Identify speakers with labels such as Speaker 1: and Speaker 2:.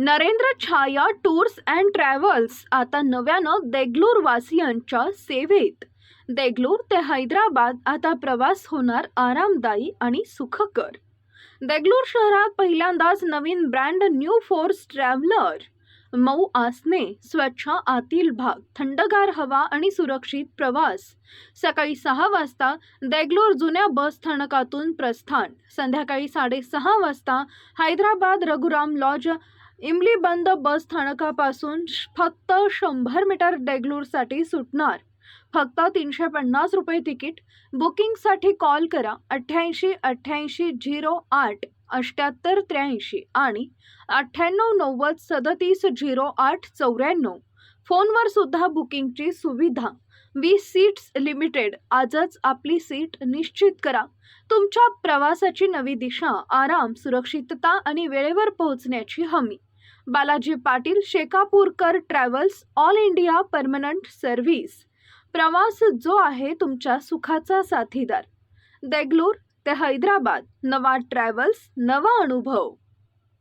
Speaker 1: Narendra Chhaya tours and travels आता नव्यानं देगलूर वासियांच्या सेवेत. देगलूर ते हैदराबाद आता प्रवास होणार आरामदायी आणि सुखकर. देगलूर शहरात पहिल्यांदाच नवीन ब्रँड न्यू फोर्स ट्रॅव्हलर. मऊ आसने स्वच्छ आतील भाग थंडगार हवा आणि सुरक्षित प्रवास. सकाळी सहा वाजता देगलूर जुन्या बस स्थानकातून प्रस्थान. संध्याकाळी साडेसहा वाजता हैदराबाद रघुराम लॉज इमली बंद बस स्थानकापासून श- फक्त शंभर मीटर डेगलूरसाठी सुटणार. फक्त तीनशे पन्नास रुपये तिकीट. बुकिंगसाठी कॉल करा अठ्ठ्याऐंशी अठ्ठ्याऐंशी झिरो आठ अठ्ठ्याहत्तर त्र्याऐंशी आणि अठ्ठ्याण्णव नव्वद सदतीस झिरो आठ चौऱ्याण्णव. फोनवर सुद्धा बुकिंगची सुविधा. वीस सीट्स लिमिटेड. आजच आपली सीट निश्चित करा. तुमच्या प्रवासाची नवी दिशा आराम सुरक्षितता आणि वेळेवर पोहोचण्याची हमी. Balaji Patil Shekapurkar travels all India permanent service. प्रवास जो आहे तुमच्या सुखाचा साथीदार. देगलूर ते हैदराबाद. नवा ट्रॅव्हल्स नवा अनुभव.